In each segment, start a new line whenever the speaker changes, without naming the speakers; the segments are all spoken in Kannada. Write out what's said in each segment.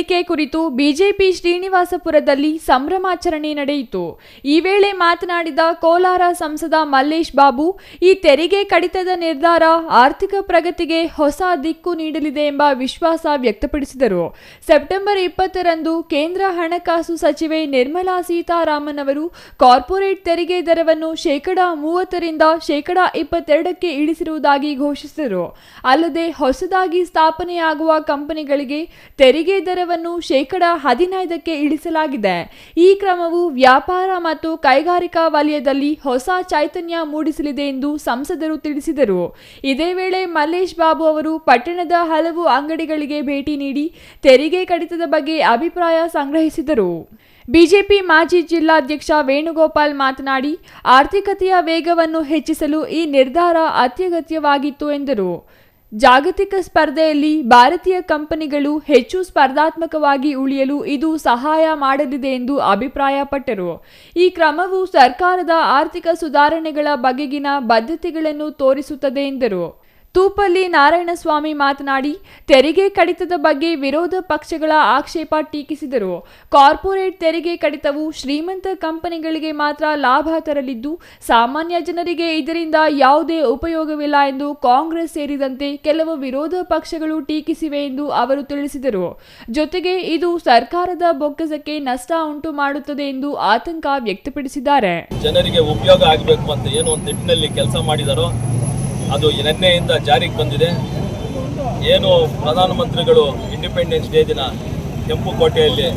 ಇಳಿಕೆ ಕುರಿತು ಬಿಜೆಪಿ ಶ್ರೀನಿವಾಸಪುರದಲ್ಲಿ ಸಂಭ್ರಮಾಚರಣೆ ನಡೆಯಿತು. ಈ ವೇಳೆ ಮಾತನಾಡಿದ ಕೋಲಾರ ಸಂಸದ ಮಲ್ಲೇಶ್ ಬಾಬು, ಈ ತೆರಿಗೆ ಕಡಿತದ ನಿರ್ಧಾರ ಆರ್ಥಿಕ ಪ್ರಗತಿಗೆ ಹೊಸ ದಿಕ್ಕು ನೀಡಲಿದೆ ಎಂಬ ವಿಶ್ವಾಸ ವ್ಯಕ್ತಪಡಿಸಿದರು. ಸೆಪ್ಟೆಂಬರ್ ಇಪ್ಪತ್ತರಂದು ಕೇಂದ್ರ ಹಣಕಾಸು ಸಚಿವೆ ನಿರ್ಮಲಾ ಸೀತಾರಾಮನ್ ಅವರು ಕಾರ್ಪೊರೇಟ್ ತೆರಿಗೆ ದರವನ್ನು ಶೇಕಡಾ ಮೂವತ್ತರಿಂದ ಶೇಕಡಾ ಇಪ್ಪತ್ತೆರಡಕ್ಕೆ ಇಳಿಸಿರುವುದಾಗಿ ಘೋಷಿಸಿದರು. ಅಲ್ಲದೆ ಹೊಸದಾಗಿ ಸ್ಥಾಪನೆಯಾಗುವ ಕಂಪನಿಗಳಿಗೆ ತೆರಿಗೆ ದರವನ್ನು ಶೇಕಡಾ ಹದಿನೈದಕ್ಕೆ ಇಳಿಸಲಾಗಿದೆ. ಈ ಕ್ರಮವು ವ್ಯಾಪಾರ ಮತ್ತು ಕೈಗಾರಿಕಾ ವಲಯದಲ್ಲಿ ಹೊಸ ಚೈತನ್ಯ ಮೂಡಿಸಲಿದೆ ಎಂದು ಸಂಸದರು ತಿಳಿಸಿದರು. ಇದೇ ವೇಳೆ ಮಲ್ಲೇಶ್ ಬಾಬು ಅವರು ಪಟ್ಟಣದ ಹಲವು ಅಂಗಡಿಗಳಿಗೆ ಭೇಟಿ ನೀಡಿ ತೆರಿಗೆ ಕಡಿತದ ಬಗ್ಗೆ ಅಭಿಪ್ರಾಯ ಸಂಗ್ರಹಿಸಿದರು. ಬಿಜೆಪಿ ಮಾಜಿ ಜಿಲ್ಲಾಧ್ಯಕ್ಷ ವೇಣುಗೋಪಾಲ್ ಮಾತನಾಡಿ, ಆರ್ಥಿಕತೆಯ ವೇಗವನ್ನು ಹೆಚ್ಚಿಸಲು ಈ ನಿರ್ಧಾರ ಅತ್ಯಗತ್ಯವಾಗಿತ್ತು ಎಂದರು. ಜಾಗತಿಕ ಸ್ಪರ್ಧೆಯಲ್ಲಿ ಭಾರತೀಯ ಕಂಪನಿಗಳು ಹೆಚ್ಚು ಸ್ಪರ್ಧಾತ್ಮಕವಾಗಿ ಉಳಿಯಲು ಇದು ಸಹಾಯ ಮಾಡಲಿದೆ ಎಂದು ಅಭಿಪ್ರಾಯಪಟ್ಟರು. ಈ ಕ್ರಮವು ಸರ್ಕಾರದ ಆರ್ಥಿಕ ಸುಧಾರಣೆಗಳ ಬಗೆಗಿನ ಬದ್ಧತೆಗಳನ್ನು ತೋರಿಸುತ್ತದೆ ಎಂದರು. ತೂಪಲ್ಲಿ ನಾರಾಯಣಸ್ವಾಮಿ ಮಾತನಾಡಿ, ತೆರಿಗೆ ಕಡಿತದ ಬಗ್ಗೆ ವಿರೋಧ ಪಕ್ಷಗಳ ಆಕ್ಷೇಪ ಟೀಕಿಸಿದರು. ಕಾರ್ಪೊರೇಟ್ ತೆರಿಗೆ ಕಡಿತವು ಶ್ರೀಮಂತ ಕಂಪನಿಗಳಿಗೆ ಮಾತ್ರ ಲಾಭ ತರಲಿದ್ದು, ಸಾಮಾನ್ಯ ಜನರಿಗೆ ಇದರಿಂದ ಯಾವುದೇ ಉಪಯೋಗವಿಲ್ಲ ಎಂದು ಕಾಂಗ್ರೆಸ್ ಸೇರಿದಂತೆ ಕೆಲವು ವಿರೋಧ ಪಕ್ಷಗಳು ಟೀಕಿಸಿವೆ ಎಂದು ಅವರು ತಿಳಿಸಿದರು. ಜೊತೆಗೆ ಇದು ಸರ್ಕಾರದ ಬೊಕ್ಕಸಕ್ಕೆ ನಷ್ಟ ಉಂಟು ಮಾಡುತ್ತದೆ ಎಂದು ಆತಂಕ ವ್ಯಕ್ತಪಡಿಸಿದ್ದಾರೆ.
ಜನರಿಗೆ ಉಪಯೋಗ ಆಗಬೇಕು ಅಂತ ಏನು ಒಂದು ನಿಟ್ಟಿನಲ್ಲಿ ಕೆಲಸ ಮಾಡಿದಾರೋ ಅದು ನಿನ್ನೆಯಿಂದ ಜಾರಿಗೆ ಬಂದಿದೆ. ಏನು ಪ್ರಧಾನಮಂತ್ರಿಗಳು ಇಂಡಿಪೆಂಡೆನ್ಸ್ ಡೇ ದಿನ ಕೆಂಪು ಕೋಟೆಯಲ್ಲಿ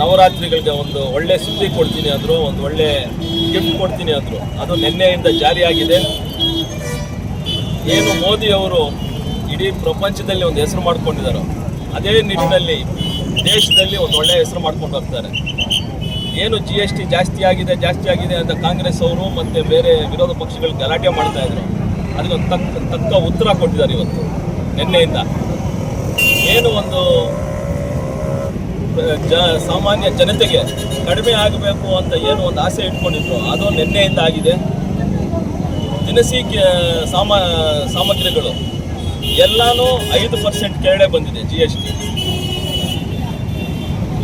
ನವರಾತ್ರಿಗಳಿಗೆ ಒಂದು ಒಳ್ಳೆ ಸುದ್ದಿ ಕೊಡ್ತೀನಿ ಅಂದರು, ಒಂದು ಒಳ್ಳೆ ಗಿಫ್ಟ್ ಕೊಡ್ತೀನಿ ಅಂದರು. ಅದು ನಿನ್ನೆಯಿಂದ ಜಾರಿಯಾಗಿದೆ. ಏನು ಮೋದಿ ಅವರು ಇಡೀ ಪ್ರಪಂಚದಲ್ಲಿ ಒಂದು ಹೆಸರು ಮಾಡ್ಕೊಂಡಿದ್ದಾರೆ. ಅದೇ ನಿಟ್ಟಿನಲ್ಲಿ ದೇಶದಲ್ಲಿ ಒಂದು ಒಳ್ಳೆಯ ಹೆಸರು ಮಾಡ್ಕೊಂಡು ಹೋಗ್ತಾರೆ. ಏನು ಜಿ ಎಸ್ ಟಿ ಜಾಸ್ತಿ ಆಗಿದೆ ಜಾಸ್ತಿ ಆಗಿದೆ ಅಂತ ಕಾಂಗ್ರೆಸ್ ಅವರು ಮತ್ತು ಬೇರೆ ವಿರೋಧ ಪಕ್ಷಗಳು ಗಲಾಟೆ ಮಾಡ್ತಾ ಇದ್ರು. ಅದಕ್ಕೊಂದು ತಕ್ಕ ತಕ್ಕ ಉತ್ತರ ಕೊಟ್ಟಿದ್ದಾರೆ ಇವತ್ತು, ನಿನ್ನೆಯಿಂದ. ಏನು ಒಂದು ಜ, ಸಾಮಾನ್ಯ ಜನತೆಗೆ ಕಡಿಮೆ ಆಗಬೇಕು ಅಂತ ಏನು ಒಂದು ಆಸೆ ಇಟ್ಕೊಂಡಿದ್ರು, ಅದು ನಿನ್ನೆಯಿಂದ ಆಗಿದೆ. ದಿನಸಿ ಸಾಮಾ, ಸಾಮಗ್ರಿಗಳು ಎಲ್ಲಾನು ಐದು ಪರ್ಸೆಂಟ್ ಕೆಳಗಡೆ ಬಂದಿದೆ ಜಿ ಎಸ್ ಟಿ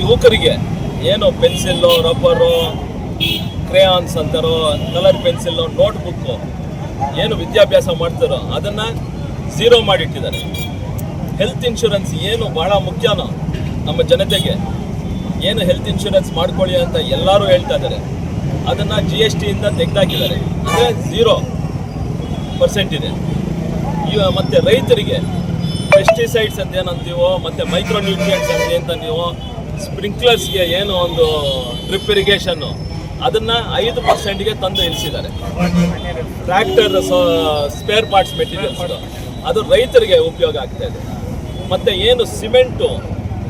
ಯುವಕರಿಗೆ ಏನು ಪೆನ್ಸಿಲ್ಲು ರಬ್ಬರು, ಕ್ರೇಯಾನ್ಸ್ ಅಂತಾರೋ ಕಲರ್ ಪೆನ್ಸಿಲ್ಲು ನೋಟ್ಬುಕ್ಕು ಏನು ವಿದ್ಯಾಭ್ಯಾಸ ಮಾಡ್ತಾರೋ ಅದನ್ನು ಝೀರೋ ಮಾಡಿಟ್ಟಿದ್ದಾರೆ. ಹೆಲ್ತ್ ಇನ್ಶೂರೆನ್ಸ್ ಏನು ಭಾಳ ಮುಖ್ಯನೋ ನಮ್ಮ ಜನತೆಗೆ ಏನು ಹೆಲ್ತ್ ಇನ್ಶೂರೆನ್ಸ್ ಮಾಡ್ಕೊಳ್ಳಿ ಅಂತ ಎಲ್ಲರೂ ಹೇಳ್ತಾ ಇದ್ದಾರೆ. ಅದನ್ನು ಜಿ ಎಸ್ ಟಿಯಿಂದ ತೆಗೆದಾಕಿದ್ದಾರೆ. ಅಂದರೆ ಝೀರೋ ಪರ್ಸೆಂಟ್ ಇದೆ. ಈಗ ಮತ್ತು ರೈತರಿಗೆ ಪೆಸ್ಟಿಸೈಡ್ಸ್ ಅಂತ ಏನಂತೀವೋ, ಮತ್ತು ಮೈಕ್ರೋ ನ್ಯೂಟ್ರಿಯೆಂಟ್ಸ್ ಅಂತ ಅಂತ ನೀವು ಸ್ಪ್ರಿಂಕ್ಲರ್ಸ್ಗೆ ಏನು ಒಂದು ಡ್ರಿಪ್ ಇರಿಗೇಷನ್ನು ಅದನ್ನು ಐದು ಪರ್ಸೆಂಟ್ಗೆ ತಂದು ಇಳಿಸಿದ್ದಾರೆ. ಟ್ರ್ಯಾಕ್ಟರ್ ಸ್ಪೇರ್ ಪಾರ್ಟ್ಸ್ ಮೆಟೀರಿಯಲ್ಸ್ ಅದು ರೈತರಿಗೆ ಉಪಯೋಗ ಆಗ್ತಾ ಇದೆ. ಮತ್ತು ಏನು ಸಿಮೆಂಟು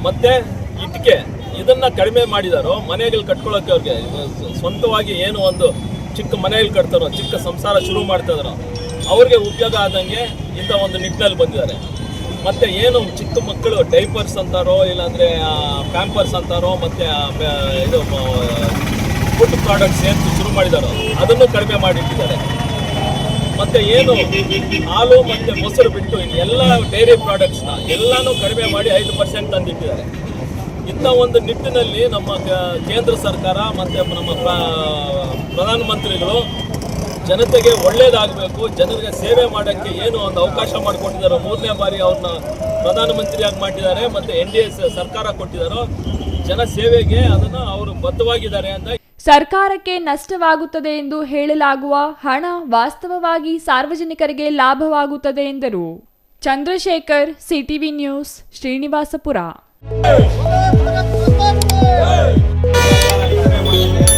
ಮತ್ತು ಇಟ್ಟಿಗೆ ಇದನ್ನು ಕಡಿಮೆ ಮಾಡಿದಾರೋ ಮನೆಗಳು ಕಟ್ಕೊಳ್ಳೋಕೆ ಅವ್ರಿಗೆ ಸ್ವಂತವಾಗಿ ಏನು ಒಂದು ಚಿಕ್ಕ ಮನೆಯಲ್ಲಿ ಕಟ್ತಾರೋ, ಚಿಕ್ಕ ಸಂಸಾರ ಶುರು ಮಾಡ್ತಾ ಇದಾರೋ, ಅವ್ರಿಗೆ ಉಪಯೋಗ ಆದಂಗೆ ಇಂಥ ಒಂದು ನಿಟ್ಟಿನಲ್ಲಿ ಬಂದಿದ್ದಾರೆ. ಮತ್ತು ಏನು ಚಿಕ್ಕ ಮಕ್ಕಳು ಡೈಪರ್ಸ್ ಅಂತಾರೋ, ಇಲ್ಲಾಂದರೆ ಪ್ಯಾಂಪರ್ಸ್ ಅಂತಾರೋ, ಮತ್ತು ಇದು ಫುಡ್ ಪ್ರಾಡಕ್ಟ್ಸ್ ಏನು ಶುರು ಮಾಡಿದಾರೋ, ಅದನ್ನು ಕಡಿಮೆ ಮಾಡಿಟ್ಟಿದ್ದಾರೆ. ಮತ್ತೆ ಏನು, ಹಾಲು ಮತ್ತೆ ಮೊಸರು ಬಿಟ್ಟು ಎಲ್ಲ ಡೈರಿ ಪ್ರಾಡಕ್ಟ್ಸ್ನ ಎಲ್ಲಾನು ಕಡಿಮೆ ಮಾಡಿ ಐದು ಪರ್ಸೆಂಟ್ ತಂದಿಟ್ಟಿದ್ದಾರೆ. ಇಂಥ ಒಂದು ನಿಟ್ಟಿನಲ್ಲಿ ನಮ್ಮ ಕೇಂದ್ರ ಸರ್ಕಾರ ಮತ್ತು ನಮ್ಮ ಪ್ರ- ಪ್ರಧಾನಮಂತ್ರಿಗಳು ಜನತೆಗೆ ಒಳ್ಳೇದಾಗಬೇಕು ಜನರಿಗೆ ಸೇವೆ ಮಾಡೋಕ್ಕೆ ಏನು ಒಂದು ಅವಕಾಶ ಮಾಡಿಕೊಟ್ಟಿದ್ದಾರೋ ಮೂರನೇ ಬಾರಿ ಅವ್ರನ್ನ ಪ್ರಧಾನಮಂತ್ರಿಯಾಗಿ ಮಾಡಿದ್ದಾರೆ ಮತ್ತು ಎನ್ ಡಿ ಎ ಸರ್ಕಾರ ಕೊಟ್ಟಿದ್ದಾರೋ ಜನ ಸೇವೆಗೆ ಅದನ್ನು ಅವರು ಬದ್ಧವಾಗಿದ್ದಾರೆ ಅಂತ
ಸರ್ಕಾರಕ್ಕೆ ನಷ್ಟವಾಗುತ್ತದೆ ಎಂದು ಹೇಳಲಾಗುವ ಹಣ ವಾಸ್ತವವಾಗಿ ಸಾರ್ವಜನಿಕರಿಗೆ ಲಾಭವಾಗುತ್ತದೆ ಎಂದರು Chandrashekhar CTV news Srinivaspur
Hey!